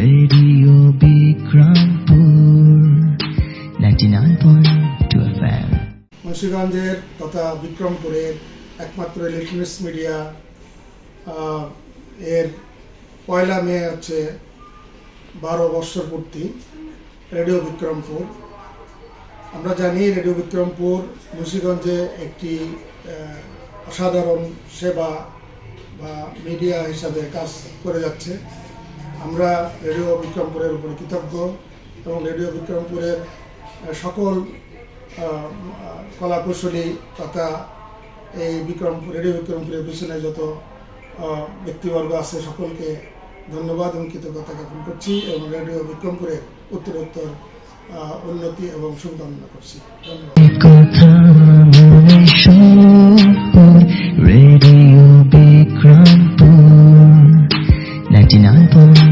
Radio Bikrampur মুন্সিগঞ্জের তথা বিক্রমপুরের একমাত্র ইলেকট্রনিক্স মিডিয়া এর পয়লা মে হচ্ছে বারো বৎসর পূর্তি রেডিও বিক্রমপুর আমরা জানি রেডিও বিক্রমপুর মুন্সিগঞ্জে একটি অসাধারণ সেবা বা মিডিয়া হিসাবে কাজ করে যাচ্ছে। আমরা রেডিও বিক্রমপুরের উপরে কৃতজ্ঞ এবং রেডিও বিক্রমপুরের সকল কলাকুশলী তথা এই বিক্রমপুর, রেডিও বিক্রমপুরের পিছনে যত ব্যক্তিবর্গ আছে সকলকে ধন্যবাদ এবং কৃতজ্ঞতা জ্ঞাপন করছি এবং রেডিও বিক্রমপুরের উত্তরোত্তর উন্নতি এবং শুভকামনা করছি। ধন্যবাদ।